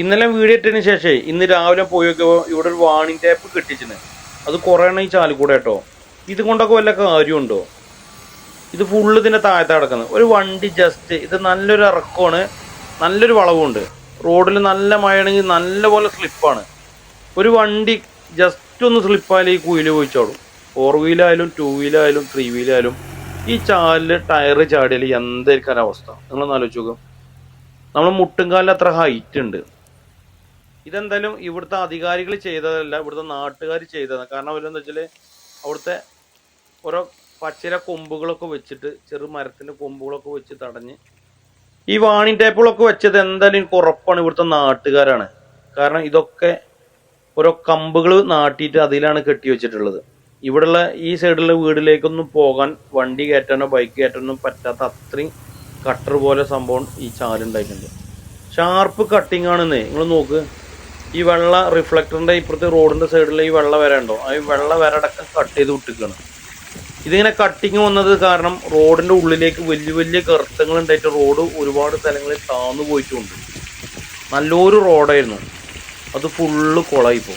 ഇന്നലെ വീഡിയോ ഇട്ടതിന് ശേഷമേ ഇന്ന് രാവിലെ പോയി നോക്കിയപ്പോൾ ഇവിടെ ഒരു വാണിംഗ് ടേപ്പ് കെട്ടിച്ചിന്. അത് കുറേ എണ്ണം ഈ ചാലിക്കൂടെ കേട്ടോ. ഇത് കൊണ്ടൊക്കെ വല്ല കാര്യമുണ്ടോ? ഇത് ഫുള്ള് ഇതിന്റെ താഴത്ത് കിടക്കുന്നത് ഒരു വണ്ടി ജസ്റ്റ് ഇത് നല്ലൊരു ഇറക്കമാണ്. നല്ലൊരു വളവുണ്ട്. റോഡിൽ നല്ല മഴയാണെങ്കിൽ നല്ലപോലെ സ്ലിപ്പാണ് ഒരു വണ്ടി ജസ്റ്റ് ഒന്ന് സ്ലിപ്പായാലും ഈ കുയിൽ പോയിച്ചോളും. ഫോർ വീലായാലും ടു വീലായാലും ത്രീ വീലായാലും ഈ ചാലിൽ ടയർ ചാടിയാൽ എന്തായിരിക്കും അവസ്ഥ? നിങ്ങളൊന്ന് ആലോചിച്ച് നമ്മൾ മുട്ടുംകാലിൽ അത്ര ഹൈറ്റ് ഉണ്ട്. ഇതെന്തായാലും ഇവിടുത്തെ അധികാരികൾ ചെയ്തതല്ല ഇവിടുത്തെ നാട്ടുകാർ ചെയ്തതാണ് കാരണം അവരെന്താ വെച്ചാൽ അവിടുത്തെ ഓരോ പച്ചില കൊമ്പുകളൊക്കെ വെച്ചിട്ട് ചെറു മരത്തിന്റെ കൊമ്പുകളൊക്കെ വെച്ച് തടഞ്ഞ് ഈ വാണി ടേപ്പുകളൊക്കെ വെച്ചത് എന്തായാലും എനിക്ക് ഉറപ്പാണ് ഇവിടുത്തെ നാട്ടുകാരാണ്. കാരണം ഇതൊക്കെ ഓരോ കമ്പുകൾ നാട്ടിയിട്ട് അതിലാണ് കെട്ടി വെച്ചിട്ടുള്ളത്. ഇവിടെയുള്ള ഈ സൈഡിലുള്ള വീടിലേക്കൊന്നും പോകാൻ വണ്ടി കയറ്റാനോ ബൈക്ക് കയറ്റാനോ പറ്റാത്ത അത്രയും കട്ടർ പോലെ സംഭവം ഈ ചാലുണ്ടായിട്ടുണ്ട്. ഷാർപ്പ് കട്ടിങ് ആണെന്നേ നിങ്ങൾ നോക്ക്. ഈ വെള്ള റിഫ്ലക്ടറിന്റെ ഇപ്പുറത്തെ റോഡിന്റെ സൈഡിൽ ഈ വെള്ള വര ആ വെള്ള വരടക്കം കട്ട് ചെയ്ത് വിട്ടിരിക്കുകയാണ് ഇതിങ്ങനെ കട്ടിങ് വന്നത് കാരണം റോഡിന്റെ ഉള്ളിലേക്ക് വലിയ വലിയ ഗർത്തങ്ങൾ ഉണ്ടായിട്ട് റോഡ് ഒരുപാട് സ്ഥലങ്ങളിൽ താന്നു പോയിട്ടുണ്ട്. നല്ലൊരു റോഡായിരുന്നു അത് ഫുള്ള് കുളമായിപ്പോ